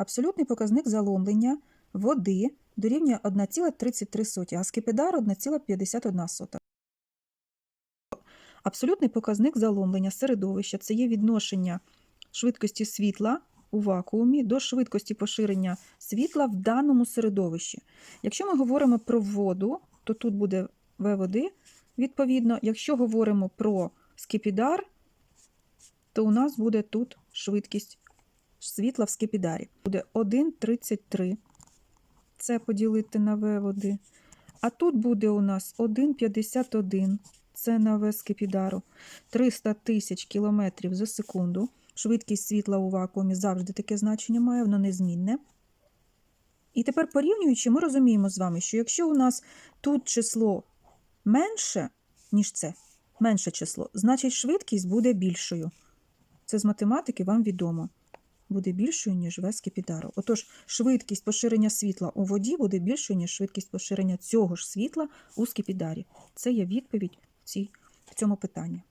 абсолютний показник заломлення води дорівнює 1,33, а скипідар 1,51. Абсолютний показник заломлення середовища це є відношення швидкості світла у вакуумі до швидкості поширення світла в даному середовищі. Якщо ми говоримо про воду, то тут буде В води, відповідно. Якщо говоримо про скипідар, то у нас буде тут швидкість світла в скипідарі. Буде 1,33. Це поділити на В води. А тут буде у нас 1,51. Це на В скипідару. 300 тисяч кілометрів за секунду. Швидкість світла у вакуумі завжди таке значення має, воно незмінне. І тепер порівнюючи, ми розуміємо з вами, що якщо у нас тут число менше, ніж це, менше число, значить швидкість буде більшою. Це з математики вам відомо. Буде більшою, ніж В скипідару. Отож, швидкість поширення світла у воді буде більшою, ніж швидкість поширення цього ж світла у скипідарі. Це є відповідь в цьому питанні.